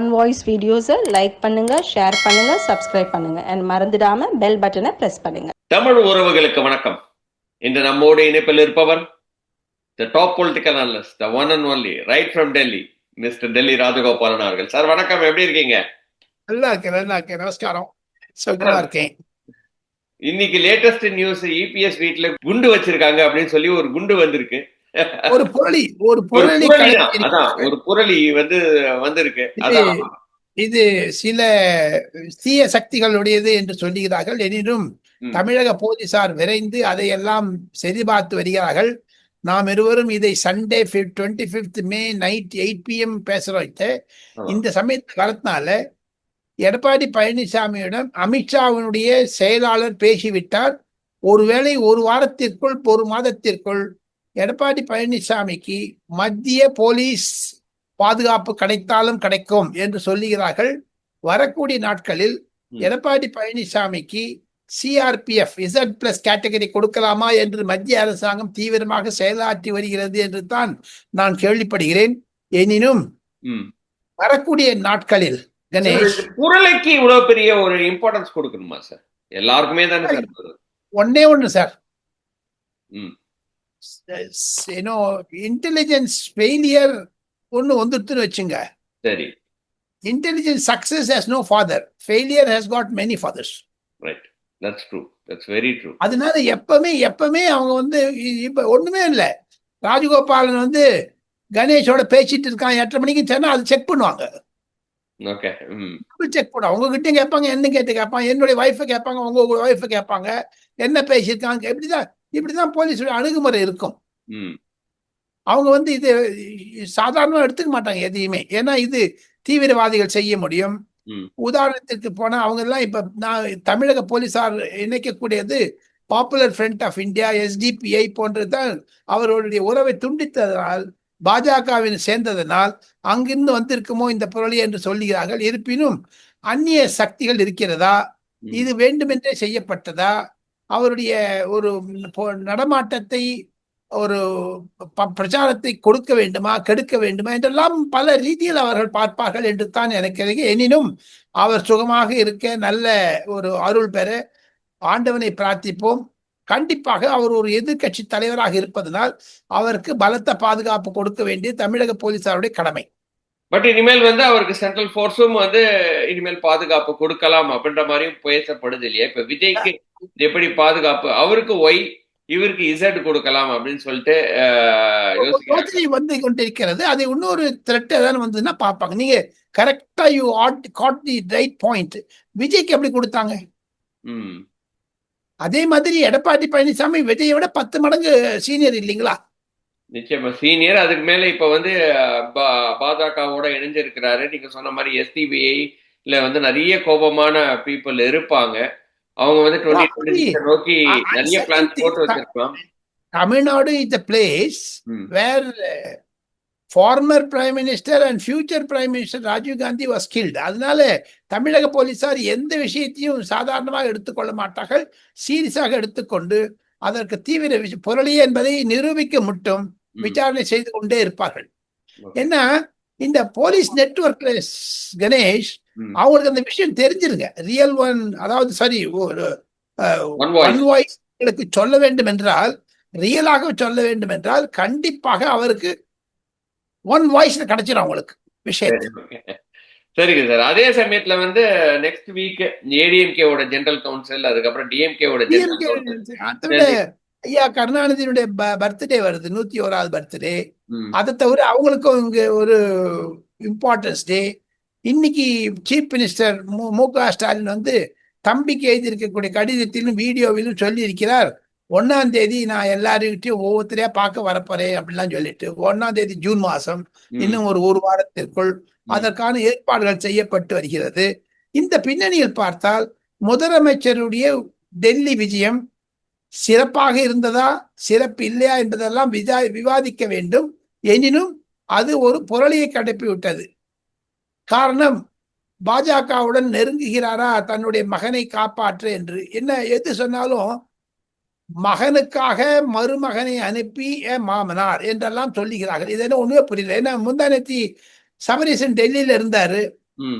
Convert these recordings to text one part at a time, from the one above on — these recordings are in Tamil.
ஒன் வாய்ஸ் வீடியோஸை லைக் பண்ணுங்க ஷேர் பண்ணுங்க சப்ஸ்கிரைப் பண்ணுங்க. அண்ட் மறந்துடாம பெல் பட்டனை பிரஸ் பண்ணுங்க. தமிழ் உறவுகளுக்கு வணக்கம். இன்று நம்மோடு இணைப்பில் இருப்பவர் the top political analyst the one and only right from Delhi mister Delhi Rajagopalan அவர்கள். சார் வணக்கம். எப்படி இருக்கீங்க? நல்லா இருக்கேன் நல்லா இருக்கேன். நமஸ்காரம். சுகமா இருக்கேன். இன்னைக்கு லேட்டஸ்ட் நியூஸ் இபிஎஸ் வீட்ல குண்டு வச்சிருக்காங்க அப்படின்னு சொல்லி ஒரு குண்டு வந்திருக்கு. ஒரு புரளி ஒரு புரளி ஒரு புரளி வந்து வந்திருக்கு. இது சில தீய சக்திகளுடையது என்று சொல்லுகிறார்கள். எனினும். தமிழக போலீசார் விரைந்து அதையெல்லாம் சரிபார்த்து வருகிறார்கள். நாம் இருவரும் இதை Sunday twenty fifth May night eight PM பேசுறோம். இந்த சமயத்து வரதுனால எடப்பாடி பழனிசாமியிடம் அமித்ஷாவினுடைய செயலாளர் பேசிவிட்டார். ஒருவேளை ஒரு வாரத்திற்குள் ஒரு மாதத்திற்குள் எடப்பாடி பழனிசாமிக்கு மத்திய போலீஸ் பாதுகாப்பு கிடைத்தாலும் கிடைக்கும் என்று சொல்லுகிறார்கள் வரக்கூடிய நாட்களில். எடப்பாடி பழனிசாமிக்கு சிஆர்பிஎஃப் இசட் பிளஸ் கேட்டகரி கொடுக்கலாமா என்று மத்திய அரசாங்கம் தீவிரமாக செயலாற்றி வருகிறது என்று தான் நான் கேள்விப்படுகிறேன் எனினும். வரக்கூடிய நாட்களில் கணேஷ் புரளைக்கு இவ்வளவு பெரிய ஒரு இம்பார்ட்டன்ஸ் கொடுக்கணுமா சார் எல்லாருக்குமே தானே சார்? ஒன்னே ஒன்று சார் ஏன்னோ இன்டெலிஜென்ஸ் ஃபெயிலியர் ஒன்று வந்துடுத்துன்னு வச்சுங்க. சரி. Intelligence success has no father failure has got many fathers right that's true that's very true அதனால எப்பவுமே எப்பவுமே அவங்க வந்து இப்ப ஒண்ணுமே இல்லை. ராஜகோபாலன் வந்து கணேஷோட பேசிட்டு இருக்கான் எட்டரை மணிக்கு சொன்னா அது செக் பண்ணுவாங்க. ஓகே செக் பண்ணுவாங்க. உங்ககிட்ட கேட்பாங்க என்ன கேட்டு கேட்பாங்க என்னுடைய ஒய்ஃபை கேட்பாங்க உங்க ஒய்ஃபை கேட்பாங்க என்ன பேசியிருக்காங்க இப்படிதான். இப்படிதான் போலீஸோட அணுகுமுறை இருக்கும். அவங்க வந்து இது சாதாரணமா எடுத்துக்க மாட்டாங்க எதையுமே. ஏன்னா இது தீவிரவாதிகள் செய்ய முடியும். உதாரணத்திற்கு போனா அவங்க எல்லாம் இப்ப நான் தமிழக போலீசார் இணைக்கக்கூடியது popular front of India SDPI போன்றதுதான் அவர்களுடைய உறவை துண்டித்ததனால் பாஜகவின் சேர்ந்ததனால் அங்கிருந்து வந்திருக்குமோ இந்த புரளி என்று சொல்லுகிறார்கள். இருப்பினும் அந்நிய சக்திகள் இருக்கிறதா. இது வேண்டுமென்றே செய்யப்பட்டதா? அவருடைய ஒரு நடமாட்டத்தை ஒரு ப- பிரச்சாரத்தை கொடுக்க வேண்டுமா கெடுக்க வேண்டுமா என்றெல்லாம் பல ரீதியில் அவர்கள் பார்ப்பார்கள் என்று தான் எனக்கு இருக்கு. எனினும் அவர் சுகமாக இருக்க நல்ல ஒரு அருள் பெற ஆண்டவனை பிரார்த்திப்போம் கண்டிப்பாக அவர் ஒரு எதிர்க்கட்சி தலைவராக இருப்பதனால் அவருக்கு பலத்த பாதுகாப்பு கொடுக்க வேண்டிய தமிழக போலீசாருடைய கடமை பட் இனிமேல் வந்து அவருக்கு சென்ட்ரல் ஃபோர்ஸும் வந்து இனிமேல் பாதுகாப்பு கொடுக்கலாம் அப்படின்ற மாதிரியும் பேசப்படுது இல்லையா? இப்ப விஜய்க்கு எப்படி பாதுகாப்பு? அவருக்கு ஒய் இவருக்கு இசட் கொடுக்கலாம் அப்படின்னு சொல்லிட்டு யோசனை வந்து கொண்டிருக்கிறது. அது இன்னொரு த்ரெட் ஏதாவது வந்ததுன்னா பார்ப்பாங்க. நீங்க கரெக்டா you had got the right point விஜய்க்கு எப்படி கொடுத்தாங்க? அதே மாதிரி எடப்பாடி பழனிசாமி விஜயை விட பத்து மடங்கு சீனியர் இல்லைங்களா? நிச்சயமா. சீனியர் அதுக்கு மேல இப்ப வந்து பாஜகவோட இணைஞ்சிருக்கிறாரு. நீங்க சொன்ன மாதிரி எஸ்டிபிஐ இல்ல வந்து நிறைய கோபமான பீப்புள் இருப்பாங்க. அவங்க வந்து டுவெண்ட்டி நோக்கி நிறைய பிளான் போட்டு வச்சிருக்கலாம் Tamil Nadu is the place. Where former prime minister and future prime minister Rajiv Gandhi was killed அதனால தமிழக போலீசார் எந்த விஷயத்தையும் சாதாரணமாக எடுத்துக்கொள்ள மாட்டார்கள். சீரியஸாக எடுத்துக்கொண்டு அதற்கு தீவிர புரளி என்பதை நிரூபிக்க மட்டும். விசாரணை செய்து கொண்டே இருப்பார்கள். ஏன்னா இந்த போலீஸ் நெட்வொர்க்ல கணேஷ். அவங்களுக்கு அந்த விஷயம் தெரிஞ்சிருங்க. ரியல் ஒன் அதாவது சரி வாய்ஸ்களுக்கு சொல்ல வேண்டும் என்றால் ரியலாக சொல்ல வேண்டும் என்றால் கண்டிப்பாக அவருக்கு ஒன் வாய்ஸ்ல கிடைச்சிடும் அவங்களுக்கு விஷயம் சரிங்க சார். அதே சமயத்துல வந்து நெக்ஸ்ட் வீக் ஏடிஎம்கேவோட ஜெனரல் கவுன்சில் அதுக்கப்புறம் டிஎம்கேவோட ஜெனரல் கவுன்சில் ஐயா கருணாநிதியினுடைய பர்த்டே வருது. நூத்தி ஓராவது பர்த்டே அதை தவிர அவங்களுக்கும் இங்க ஒரு இம்பார்ட்டன்ஸ் டே இன்னைக்கு சீஃப் மினிஸ்டர் மு க ஸ்டாலின் வந்து தம்பிக்கு எழுதியிருக்கக்கூடிய கடிதத்திலும் வீடியோவிலும் சொல்லி இருக்கிறார் ஒன்னாம் தேதி நான் எல்லாருக்கிட்டையும் ஒவ்வொருத்தரையா பார்க்க வரப்போறேன் அப்படிலாம் சொல்லிட்டு ஒன்னாம் தேதி ஜூன் மாசம் இன்னும் ஒரு ஒரு வாரத்திற்குள் அதற்கான ஏற்பாடுகள் செய்யப்பட்டு வருகிறது. இந்த பின்னணியில் பார்த்தால் முதலமைச்சருடைய டெல்லி விஜயம் சிறப்பாக இருந்ததா சிறப்பு இல்லையா என்பதெல்லாம் விதா விவாதிக்க வேண்டும். எனினும் அது ஒரு புரளியை கடப்பி விட்டது. காரணம் பாஜகவுடன் நெருங்குகிறாரா தன்னுடைய மகனை காப்பாற்ற என்று. என்ன எது சொன்னாலும் மகனுக்காக மருமகனை அனுப்பி என் மாமனார் என்றெல்லாம் சொல்லுகிறார்கள். இது என்ன ஒண்ணுமே புரியல. ஏன்னா முந்தானத்தி சபரீசன் டெல்லியில இருந்தாரு.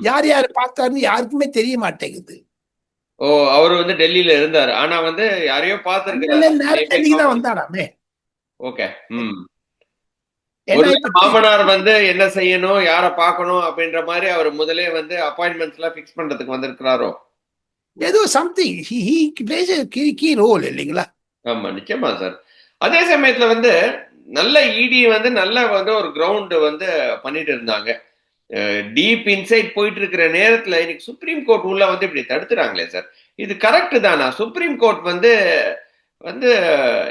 யார் யார் பார்த்தாருன்னு யாருக்குமே தெரிய மாட்டேங்குது. ஓ அவர் வந்து டெல்லியில இருந்தாரு. ஆனா வந்து யாரையோ பார்த்திருக்காரு வந்தாராமே ஓகே ம். ஏன்னா ஒரு இப்ப மாமனார் வந்து என்ன செய்யணும் யார பார்க்கணும் அப்படின்ற மாதிரி அவர் முதலே வந்து அப்பாயின்மெண்ட்ஸ் எல்லாம் ஃபிக்ஸ் பண்றதுக்கு வந்திருக்கிறாரோ? ஏதோ சம்திங் கீ ரோல் இல்லைங்களா? ஆமா நிச்சயமா சார். அதே சமயத்துல வந்து நல்ல இடி வந்து நல்ல வந்து ஒரு கிரவுண்ட் வந்து பண்ணிட்டு இருந்தாங்க. டீப் இன்சைட் போயிட்டு இருக்கிற நேரத்துல இன்னைக்கு சுப்ரீம் கோர்ட் உள்ள வந்து இப்படி தடுத்துறாங்களே சார் இது கரெக்ட் தானா? சுப்ரீம் கோர்ட் வந்து வந்து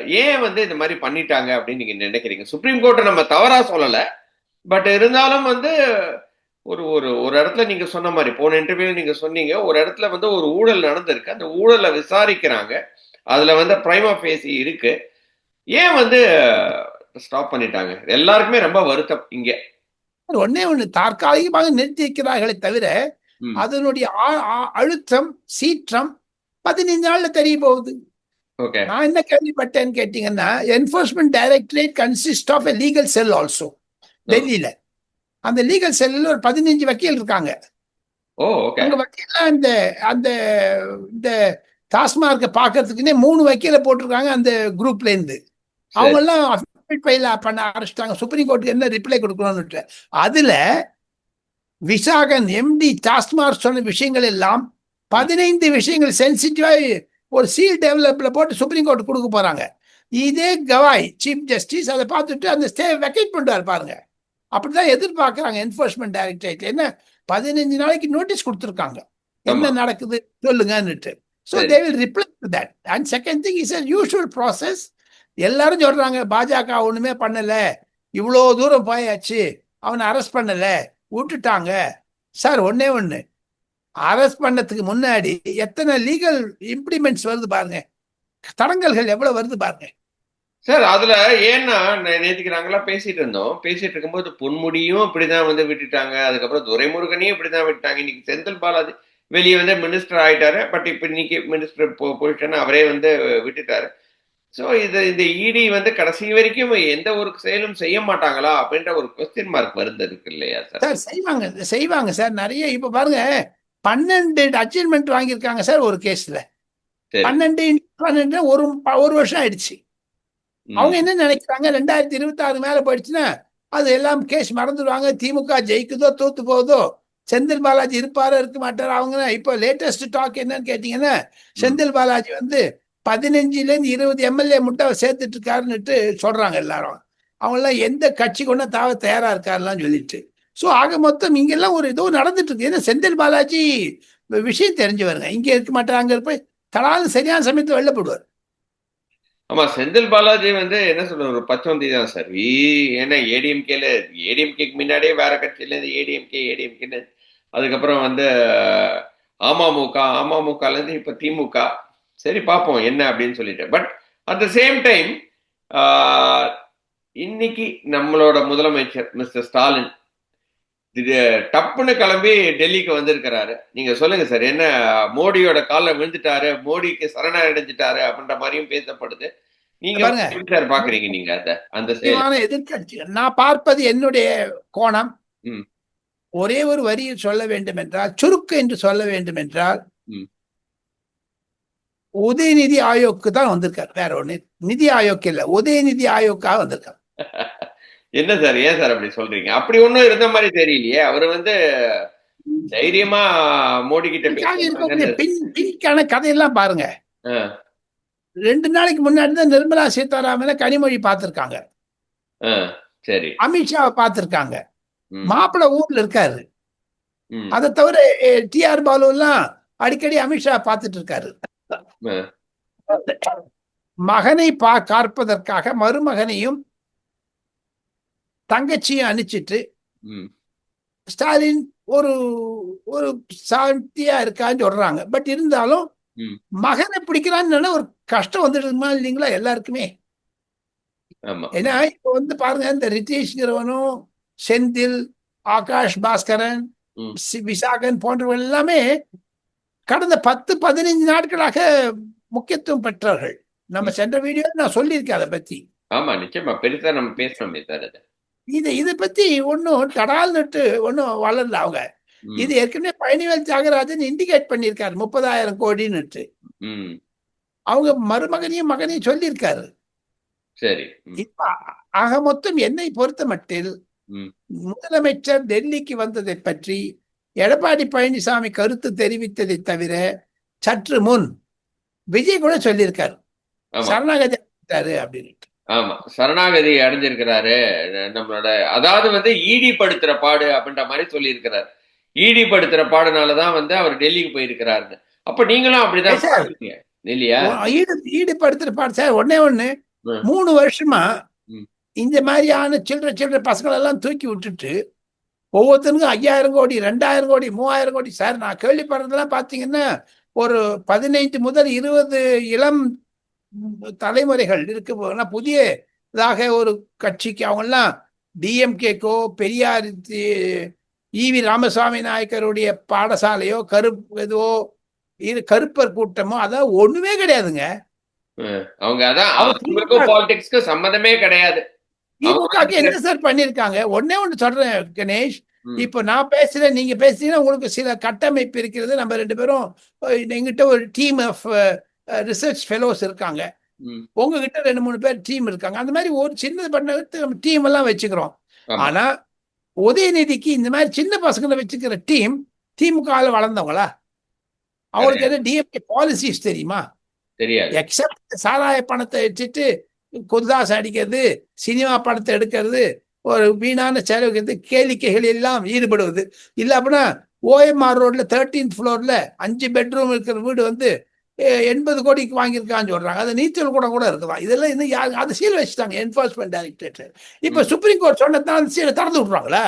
ஏன் வந்து இந்த மாதிரி பண்ணிட்டாங்க அப்படின்னு நீங்க நினைக்கிறீங்க? சுப்ரீம் கோர்ட்டை நம்ம தவறா சொல்லல. பட் இருந்தாலும் வந்து ஒரு ஒரு ஒரு இடத்துல நீங்க சொன்ன மாதிரி போன இன்டர்வியூ நீங்க சொன்னீங்க ஒரு இடத்துல வந்து ஒரு ஊழல் நடந்திருக்கு. அந்த ஊழலை விசாரிக்கிறாங்க. அதுல வந்து பிரைமா ஃபேசி இருக்கு. ஏன் வந்து ஸ்டாப் பண்ணிட்டாங்க? எல்லாருக்குமே ரொம்ப வருத்தம். இங்கே ஒன்னே ஒண்ணு தற்காலிகமாக நிறுத்தி வைக்கிறார்களே தவிர. அதனுடைய அழுத்தம் சீற்றம் பதினைந்து நாள்ல தெரிய போகுது. நான் என்ன கேள்விப்பட்டேன்னு கேட்டீங்கன்னா enforcement directorate consist of a legal cell also டெல்லியில. அந்த லீகல் செல்லில் ஒரு பதினஞ்சு வக்கீல் இருக்காங்க. அங்க வக்கீல அந்த அந்த இந்த டாஸ்மார்க்கை பார்க்கறதுக்குன்னே மூணு வக்கீல போட்டிருக்காங்க அந்த குரூப்ல இருந்து. அவங்க எல்லாம் file பண்ண ஆரம்பிச்சிட்டாங்க. சுப்ரீம் கோர்ட்டுக்கு என்ன ரிப்ளை கொடுக்கணும்னு அதுல விசாகன் எம்டி டாஸ்மார்க் சொன்ன விஷயங்கள் எல்லாம் பதினைந்து விஷயங்கள் சென்சிட்டிவா ஒரு சீல் டெவலப்ல போட்டு சுப்ரீம் கோர்ட் கொடுக்க போறாங்க. இதே கவாய் சீஃப் ஜஸ்டிஸ் அதை பார்த்துட்டு அந்த ஸ்டே வெக்கேட் பண்ணுவார் பாருங்க. அப்படிதான் எதிர்பார்க்கறாங்க என்போர்ஸ்மெண்ட் டைரக்டரேட் என்ன? பதினஞ்சு நாளைக்கு நோட்டீஸ் கொடுத்துருக்காங்க. என்ன. நடக்குது? சொல்லுங்கன்னுட்டு. So. They will reply to that and second thing is a usual process எல்லாரும் சொல்றாங்க பாஜக ஒண்ணுமே பண்ணல. இவ்வளோ தூரம் போயாச்சு. அவனை அரெஸ்ட் பண்ணல. விட்டுட்டாங்க. சார் ஒன்னே ஒண்ணு. அரெஸ்ட் பண்ணதுக்கு முன்னாடி எத்தனை லீகல் இம்ப்ளிமெண்ட்ஸ் வருது பாருங்க. தடங்கல்கள் எவ்வளவு வருது பாருங்க. சார் அதுல ஏன்னா நேற்றுக்கு நாங்களாம் பேசிட்டு இருந்தோம். பேசிட்டு இருக்கும்போது பொன்முடியும் இப்படிதான் வந்து விட்டுட்டாங்க. அதுக்கப்புறம் துரைமுருகனையும் இப்படிதான் விட்டாங்க இன்னைக்கு செந்தில் பாலாஜி வெளியே வந்து மினிஸ்டர் ஆயிட்டாரு. பட் இப்ப இன்னைக்கு மினிஸ்டர் பொசிஷன் அவரே வந்து விட்டுட்டாரு. சோ இது இந்த இடி வந்து கடைசி வரைக்கும் எந்த ஒரு செயலும் செய்ய மாட்டாங்களா? அப்படின்ற ஒரு கொஸ்டின் மார்க் வருது இருக்கு இல்லையா சார் சார் செய்வாங்க செய்வாங்க சார் நிறைய இப்ப பாருங்க பன்னெண்டு அச்சீவ்மெண்ட் வாங்கியிருக்காங்க சார் ஒரு கேஸ்ல. பன்னெண்டு பன்னெண்டு ஒரு ஒரு வருஷம் ஆயிடுச்சு. அவங்க என்ன நினைக்கிறாங்க? ரெண்டாயிரத்தி இருபத்தி ஆறு மேல போயிடுச்சுன்னா அது எல்லாம் கேஸ் மறந்துடுவாங்க. திமுக ஜெயிக்குதோ தோத்து போகுதோ செந்தில் பாலாஜி இருப்பாரோ இருக்க மாட்டாரோ? அவங்க இப்போ லேட்டஸ்ட் டாக் என்னன்னு கேட்டீங்கன்னா செந்தில் பாலாஜி வந்து பதினஞ்சுலேருந்து இருபது எம்எல்ஏ மட்டும் அவர் சேர்த்துட்டு இருக்காருன்னுட்டு சொல்கிறாங்க எல்லாரும். அவங்களாம் எந்த கட்சி கொண்டா தாவ தயாராக இருக்காருலாம் சொல்லிட்டு. ஸோ ஆக மொத்தம் இங்கெல்லாம் ஒரு ஏதோ நடந்துட்டு இருக்கு ஏன்னா செந்தில் பாலாஜி விஷயம் தெரிஞ்சவருங்க இங்கே இருக்க மாட்டார் அங்கே போய் தடாலும் சரியான சமயத்தில் வெளில போடுவார். ஆமா செந்தில் பாலாஜி வந்து என்ன சொல்ற ஒரு பச்சோந்தி தான் சார். ஏன்னா ஏடிஎம்கேல ஏடிஎம்கேக்கு முன்னாடியே வேற கட்சியில இருந்து ஏடிஎம்கே ஏடிஎம்கேன்னு அதுக்கப்புறம் வந்து அமமுக அமமுகலேருந்து இப்போ திமுக. சரி பார்ப்போம் என்ன அப்படின்னு சொல்லிட்டு. But at the same time இன்னைக்கு நம்மளோட முதலமைச்சர் மிஸ்டர் ஸ்டாலின் டப்புன்னு கிளம்பி டெல்லிக்கு வந்திருக்கிறாரு. நீங்க சொல்லுங்க சார் என்ன மோடியோட காலில் விழுந்துட்டாரு மோடிக்கு சரணடைஞ்சிட்டாரு அப்படின்ற மாதிரியும் பேசப்படுது. நீங்க பாக்குறீங்க நீங்க அத? அந்த எதிர்கட்சிகள் நான் பார்ப்பது என்னுடைய கோணம். ஒரே ஒரு வரியில் சொல்ல வேண்டும் என்றால் சுருக்கு என்று சொல்ல வேண்டும் என்றால். உதயநிதி ஆயோக்கு தான் வந்திருக்காரு. வேற ஒண்ணு நிதி ஆயோக் இல்ல. உதயநிதி ஆயோக்கா வந்திருக்காரு. என்ன சார்? ஏன் சார் அப்படி சொல்றீங்க? அப்படி ஒண்ணும் இருந்த மாதிரி தெரியலையே. அவரு வந்து தைரியமா மோடி கிட்ட பின்கான கதையெல்லாம் பாருங்க. ரெண்டு நாளைக்கு முன்னாடி தான் நிர்மலா சீதாராமனை கனிமொழி பார்த்திருக்காங்க. சரி. அமித்ஷாவை பார்த்திருக்காங்க. மாப்பிள்ளை ஊர்ல இருக்காரு. அதை தவிர டி ஆர் பாலு எல்லாம் அடிக்கடி அமித்ஷா பார்த்துட்டு இருக்காரு. மகனை பா காற்பதற்காக மருமகனையும் தங்கச்சியும் அனுப்பிச்சிட்டு ஸ்டாலின் ஒரு ஒரு சாந்தியா இருக்கான்னு சொல்றாங்க. பட் இருந்தாலும். மகனை பிடிக்கிறான்னு ஒரு கஷ்டம் வந்துடுமா இல்லைங்களா எல்லாருக்குமே? ஏன்னா இப்போ வந்து பாருங்க இந்த ரிதீஷ்ங்கிறவனும் செந்தில் ஆகாஷ் பாஸ்கரன் விசாகன் போன்றவர்கள் எல்லாமே கடந்த பத்து பதினைஞ்சு நாட்களாக முக்கியத்துவம் பெற்றவர்கள். நம்ம சென்ற வீடியோ நான் சொல்லியிருக்கேன் அதை பத்தி. ஆமா நிச்சயமா. பெருசா நம்ம பேசணுமே சார் இது இதை பத்தி ஒன்றும் தடால்னுட்டு ஒன்றும் வளரல அவங்க. இது ஏற்கனவே பழனிவேல் தியாகராஜன் இண்டிகேட் பண்ணியிருக்காரு முப்பதாயிரம் கோடின்னுட்டு. ம், அவங்க மருமகனையும் மகனையும் சொல்லியிருக்காரு. சரி. ஆக மொத்தம் என்னை பொறுத்த மட்டில். முதலமைச்சர் டெல்லிக்கு வந்ததை பற்றி எடப்பாடி பழனிசாமி கருத்து தெரிவித்ததை தவிர சற்று முன் விஜய் கூட சொல்லியிருக்காரு. சரணாகதி அடைஞ்சிட்டாரு அப்படின்னு ஆமா. சரணாகதி அடைஞ்சிருக்கிறாரு. நம்மளோட அதாவது வந்து ஈடி படுத்துற பாடு அப்படின்ற மாதிரி சொல்லியிருக்கிறார். ஈடி படுத்துற பாடுனாலதான் வந்து அவர் டெல்லிக்கு போயிருக்கிறாருன்னு. அப்ப நீங்களும் அப்படிதான் இல்லையா ஈடு ஈடுபடுத்துற பாடு சார் ஒன்னே ஒண்ணு. மூணு வருஷமா. இந்த மாதிரியான சில்லற சில்லற பசங்களை எல்லாம் தூக்கி விட்டுட்டு ஒவ்வொருத்தனுக்கும் ஐயாயிரம் கோடி ரெண்டாயிரம் கோடி மூவாயிரம் கோடி. சார் நான் கேள்விப்படுறதெல்லாம் பாத்தீங்கன்னா ஒரு பதினைந்து முதல் இருபது இளம் தலைமுறைகள் இருக்கு. புதிய இதாக ஒரு கட்சிக்கு அவங்கெல்லாம் டிஎம்கேக்கோ பெரியார் ஈவி ராமசாமி நாயக்கருடைய பாடசாலையோ கருப்பு எதுவோ இது கருப்பர் கூட்டமோ அதான் ஒண்ணுமே கிடையாதுங்க. அவங்க அதான் சம்மந்தமே கிடையாது. திமுகக்கு என்ன சார். பண்ணிருக்காங்க? ஒன்னே ஒண்ணு சொல்றேன் கணேஷ். இப்போ நான் பேசுறேன் நீங்க பேசுறீங்கன்னா உங்களுக்கு சில கட்டமைப்பு இருக்கிறது. நம்ம ரெண்டு பேரும் எங்கிட்ட ஒரு டீம் ஆஃப் ரிசர்ச் ஃபெலோஸ் இருக்காங்க. உங்ககிட்ட ரெண்டு மூணு பேர் டீம் இருக்காங்க. அந்த மாதிரி ஒரு சின்னது பண்ண டீம் எல்லாம் வச்சுக்கிறோம். ஆனா உதயநிதிக்கு இந்த மாதிரி சின்ன பசங்களை வச்சுக்கிற டீம் திமுக வளர்ந்தவங்களா? அவங்களுக்கு என்ன டிஎம்கே பாலிசிஸ் தெரியுமா? தெரியாது. எக்ஸப்ட் சாராய பணத்தை வச்சுட்டு குர்தாஸ் அடிக்கிறது சினிமா படத்தை எடுக்கிறது ஒரு வீணான செலவுக்கு கேளிக்கைகள் எல்லாம் ஈடுபடுவது. இல்லை அப்படின்னா ஓஎம்ஆர் ரோட்ல தேர்ட்டீன்த் ஃப்ளோர்ல அஞ்சு பெட்ரூம் இருக்கிற வீடு வந்து எண்பது கோடிக்கு வாங்கியிருக்கான்னு சொல்றாங்க. அது நீச்சல் கூட கூட இருக்குதான் இதெல்லாம் இன்னும் யாரு அதை சீல் வச்சுட்டாங்க என்ஃபோர்ஸ்மெண்ட் டைரக்டரேட் இப்போ. சுப்ரீம் கோர்ட் சொன்னதுனால அந்த சீலை திறந்து விட்றாங்களா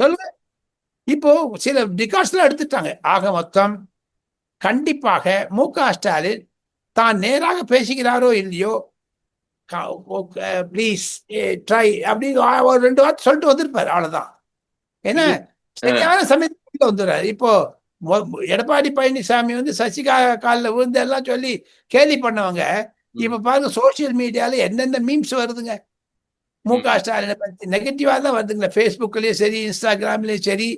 சொல்லுங்க. இப்போ சில டிகாஸ்ட்லாம் எடுத்துட்டாங்க. ஆக மொத்தம் கண்டிப்பாக மு க ஸ்டாலின் தான் நேராக பேசுகிறாரோ இல்லையோ? ப்ளீஸ் ட்ரை அப்படின்னு ஒரு ரெண்டு வார்த்தை சொல்லிட்டு வந்திருப்பாரு அவ்வளவுதான். ஏன்னா சரியான சமயத்துல வந்துடுறாரு. இப்போ எடப்பாடி பழனிசாமி வந்து சசிகா காலில் விழுந்து எல்லாம் சொல்லி கேலி பண்ணவங்க இப்ப பாருங்க சோசியல் மீடியால என்னென்ன மீம்ஸ் வருதுங்க. மு க ஸ்டாலினை பத்தி நெகட்டிவா தான் வருதுங்களா. ஃபேஸ்புக்லயும் சரி இன்ஸ்டாகிராம்லயும் சரி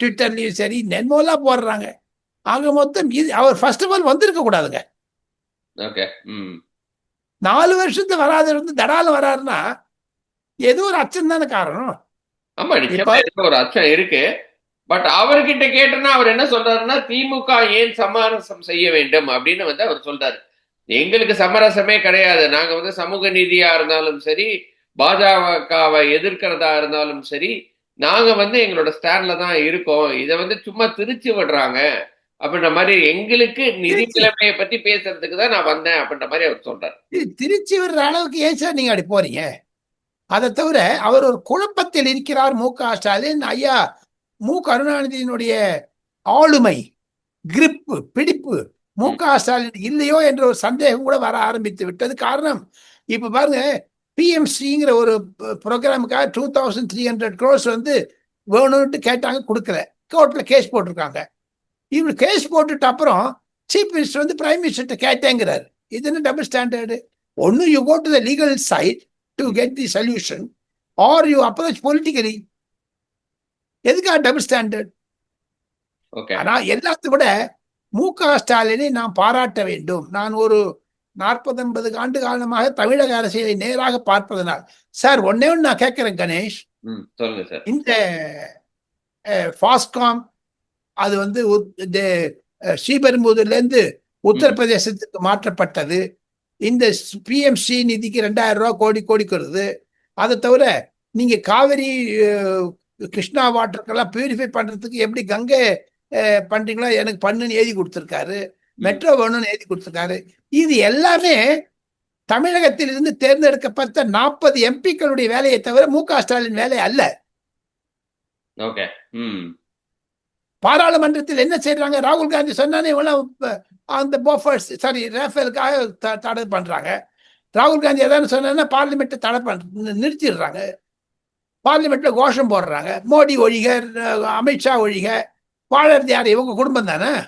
ட்விட்டர்லயும் சரி நென்மோலாம் போடுறாங்க. ஆக மொத்தம் இது அவர் ஃபர்ஸ்ட் ஆஃப் ஆல் வந்திருக்க கூடாதுங்க நாலு வருஷத்து வராது இருந்து தடாலம் வராருன்னா ஏதோ ஒரு அச்சம் தானே காரணம். ஆமா ஒரு அச்சம் இருக்கு. பட் அவர்கிட்ட கேட்டனா அவர் என்ன சொல்றாருன்னா திமுக ஏன் சமரசம் செய்ய வேண்டும் அப்படின்னு வந்து அவர் சொல்றாரு. எங்களுக்கு சமரசமே கிடையாது. நாங்க வந்து சமூக நீதியா இருந்தாலும் சரி பாஜகவை எதிர்க்கிறதா இருந்தாலும் சரி நாங்க வந்து எங்களோட ஸ்டாண்ட்ல தான் இருக்கோம். இதை வந்து சும்மா திருச்சி விடுறாங்க. அப்படின்ற மாதிரி எங்களுக்கு நிதி. நிலைமையை பத்தி பேசுறதுக்கு தான் நான் வந்தேன் அப்படின்ற மாதிரி அவர் சொல்றாரு. திருச்சி வர்ற அளவுக்கு ஏன் சார் நீங்க அப்படி போறீங்க? அதை தவிர அவர் ஒரு குழப்பத்தில் இருக்கிறார் மு க ஸ்டாலின். ஐயா மு கருணாநிதியினுடைய ஆளுமை கிரிப்பு பிடிப்பு மு க ஸ்டாலின் இல்லையோ என்ற ஒரு சந்தேகம் கூட வர ஆரம்பித்து விட்டது காரணம் இப்ப பாருங்க பிஎம்சிங்கிற ஒரு ப்ரோக்ராமுக்காக two thousand three hundred crores வந்து வேணும்னு கேட்டாங்க கொடுக்கல. கோர்ட்ல கேஸ் போட்டிருக்காங்க. இவர் கேஸ் போட்டுட்டு அப்புறம் சீஃப் மினிஸ்டர் வந்து பிரைம் மினிஸ்டர்கிட்ட கேட்டேங்கிறாரு. இது என்ன டபுள் ஸ்டாண்டர்டு ஒன்னு you go to the legal side to get the solution or you approach politically எதுக்காக டபுள் ஸ்டாண்டர்ட் ஓகே ஆனா எல்லாத்தை விட மு க ஸ்டாலினை நாம் பாராட்ட வேண்டும். நான் ஒரு நாற்பது ஐம்பது ஆண்டு காலமாக தமிழக அரசியலை நேராக பார்ப்பதனால். சார் ஒன்னே ஒன்று நான் கேட்கிறேன் கணேஷ். இந்த ஃபாஸ்காம் அது வந்து உத்- இந்த, அஹ், உத்தரப்பிரதேசத்துக்கு மாற்றப்பட்டது. இந்த பிஎம்சி நிதிக்கு ரெண்டாயிரம் ரூபா கோடி கோடிக்கிறது அதை தவிர நீங்கள் காவிரி கிருஷ்ணா வாட்டருக்கெல்லாம் பியூரிஃபை பண்ணுறதுக்கு எப்படி கங்கை பண்ணுறீங்களோ எனக்கு பண்ணுன்னு எழுதி கொடுத்துருக்காரு. மெட்ரோ வேணும்னு எழுதி கொடுத்துருக்காரு. இது எல்லாமே தமிழகத்திலிருந்து தேர்ந்தெடுக்கப்பட்ட நாற்பது எம்பிக்களுடைய வேலையை தவிர மு க ஸ்டாலின் வேலை அல்ல. ஓகே. ம். பாராளுமன்றத்தில் என்ன செய்றாங்க? ராகுல் காந்தி சொன்னானே அந்த போஃபர்ஸ் சாரி ரேஃபேலுக்காக த- தடை பண்றாங்க. ராகுல் காந்தி ஏதாவது சொன்னா பார்லிமெண்ட்டை தடை பண்ற நிறுத்திடுறாங்க. பார்லிமெண்ட்ல கோஷம் போடுறாங்க. மோடி ஒழிக அமித்ஷா ஒழிக வாழறது யார்? இவங்க குடும்பம் தானே?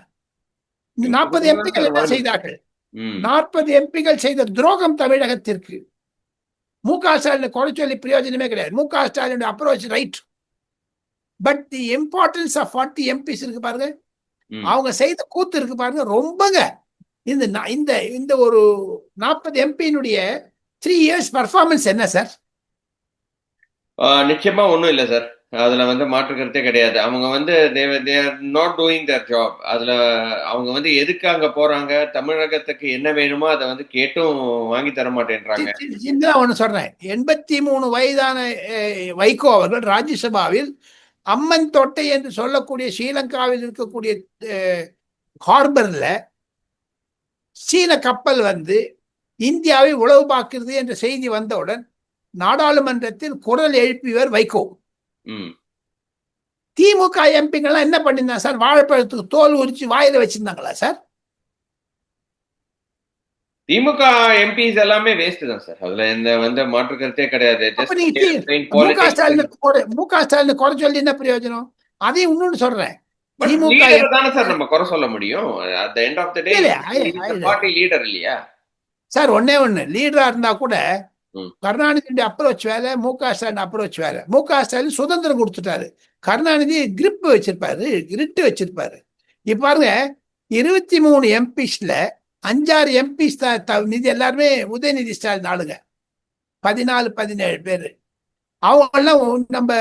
நாற்பது எம்பிக்கள் என்ன செய்தார்கள்? நாற்பது எம்பிகள் செய்த துரோகம் தமிழகத்திற்கு. மு க ஸ்டாலின் குறை சொல்லி பிரயோஜனமே கிடையாது. Mu Ka Stalin approach right but the importance of forty MPs இருக்கு பாருங்க. அவங்க செய்த கூத்து இருக்கு பாருங்க. ரொம்பங்க. இந்த இந்த இந்த ஒரு நாற்பது எம்பியினுடைய த்ரீ இயர்ஸ் பர்ஃபார்மன்ஸ் என்ன சார் நிச்சயமா ஒண்ணும் இல்ல சார் அதுல வந்து மாற்றுக்கிறதே கிடையாது. அவங்க வந்து they're not doing their job அதுல அவங்க வந்து எதுக்கு அங்க போறாங்க? தமிழகத்துக்கு என்ன வேணுமோ அதை வந்து கேட்டும் வாங்கி தர மாட்டேன்றாங்க. ஒன்று சொல்றேன். எண்பத்தி மூணு வயதான வைகோ அவர்கள் ராஜ்யசபாவில் அம்மன் தொட்டை என்று சொல்லக்கூடிய ஸ்ரீலங்காவில் இருக்கக்கூடிய ஹார்பர்ல சீன கப்பல் வந்து இந்தியாவை உளவு பார்க்கிறது என்ற செய்தி வந்தவுடன் நாடாளுமன்றத்தில் குரல் எழுப்பியவர் வைகோ. திமுக எம்பிங்கெல்லாம் என்ன பண்ணியிருந்தாங்க சார்? வாழைப்பழத்துக்கு தோல் உரிச்சு வாயில வச்சிருந்தாங்களா சார்? திமுக எம்பிஸ் எல்லாமே வேஸ்ட் தான் சார் அதுல எந்த வந்து மாற்றுக்கிறதே கிடையாது. அப்ப Just நீங்க தி- plain மு க. ஸ்டாலின் மு க ஸ்டாலின் குறை சொல்லி என்ன பிரயோஜனம்? அதையும் இன்னொன்னு சொல்றேன். திமுக தானே சார் நம்ம குறை சொல்ல முடியும். பார்ட்டி லீடர் இல்லையா? சார் ஒண்ணே ஒண்ணு. லீடரா இருந்தா கூட. கருணாநிதியுடைய அப்ரோச் வேலை மு க ஸ்டாலின் அப்ரோச் வேலை மு க ஸ்டாலின் சுதந்திரம் கொடுத்துட்டாரு. கருணாநிதி கிரிப் வச்சிருப்பாரு கிரிட்டு வச்சிருப்பாரு. இப்ப பாருங்க இருபத்தி மூணு எம்பிஸ்ல அஞ்சாறு எம்பிஸ் மீதி எல்லாருமே உதயநிதி ஸ்டாலின் ஆளுங்க. பதினாலு பதினேழு பேர். அவங்க எல்லாம் நம்ம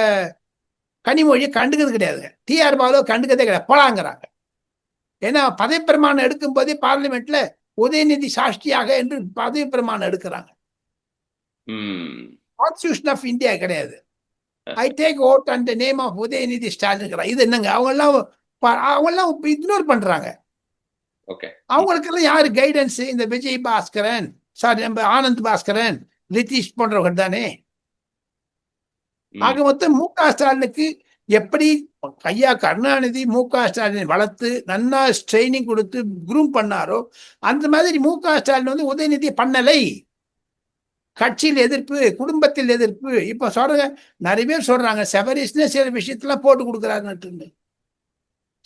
கனிமொழியை கண்டுக்கிறது கிடையாதுங்க. டிஆர் பாலு கண்டுக்கிறதே கிடையாது. போலாங்கிறாங்க. ஏன்னா பதவி பிரமாணம் எடுக்கும் போதே பார்லிமெண்ட்ல உதயநிதி சாட்சியாக என்று பதவி பிரமாணம் எடுக்கிறாங்க கான்ஸ்டியூஷன் ஆஃப் இந்தியா கிடையாது. I take oath and name of Udhayanidhi Stalin இது என்னங்க? அவங்க எல்லாம் ப- அவங்க எல்லாம் இக்னோர் பண்றாங்க. ஓகே அவங்களுக்கெல்லாம் யாரு கைடன்ஸ் இந்த விஜய் பாஸ்கரன் சாரி நம்ம ஆனந்த் பாஸ்கரன் நிதிஷ் போன்றவர்கள் தானே. ஆக மொத்தம் மு க ஸ்டாலினுக்கு எப்படி ஐயா கருணாநிதி மு க ஸ்டாலினை வளர்த்து நன்னா ட்ரைனிங் கொடுத்து குரூம் பண்ணாரோ அந்த மாதிரி மு க ஸ்டாலின் வந்து உதயநிதி பண்ணலை. கட்சியில் எதிர்ப்பு குடும்பத்தில் எதிர்ப்பு இப்ப சொல்றாங்க நிறைய பேர் சொல்றாங்க செவரிஸ்னே சில விஷயத்தெல்லாம் போட்டு கொடுக்குறாருன்னு ஆமா, செவரிஸ்டோட பேருக்கும் அந்த மாதிரி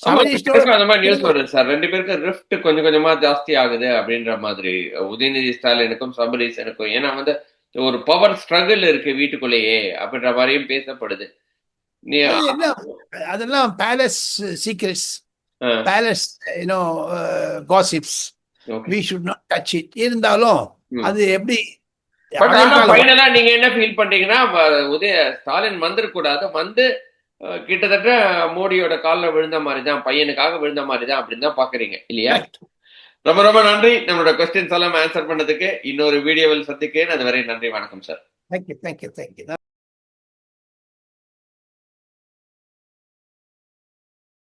நியூஸ் வருது சார். ரெண்டு பேருக்கு ரிஃப்ட் கொஞ்சம் கொஞ்சமா ஜாஸ்தி ஆகுது அப்படின்ற மாதிரி. உதயநிதி ஸ்டாலினுக்கும் சபரீசனுக்கும் ஏன்னா வந்து ஒரு பவர் ஸ்ட்ரகிள் இருக்கு வீட்டுக்குள்ளேயே அப்படின்ற மாதிரியும் பேசப்படுது. அதெல்லாம் palace secrets palace you know gossips. We should not touch it இருந்தாலும். அது எப்படி பட் நீங்க என்ன ஃபீல் பண்றீங்கன்னா உதய ஸ்டாலின் வந்துடக்கூடாது வந்து கிட்டத்தட்ட மோடியோட காலில் விழுந்த மாதிரி தான் பையனுக்காக விழுந்த மாதிரி தான் அப்படின்னு தான் பாக்குறீங்க இல்லையா? ரொம்ப ரொம்ப நன்றி. நம்மளோட கொஸ்டின்ஸ் எல்லாம் ஆன்சர் பண்ணதுக்கு. இன்னொரு வீடியோவில் சந்திக்கிறேன். அதுவரை நன்றி வணக்கம் சார் தேங்க்யூ தேங்க்யூ தேங்க்யூ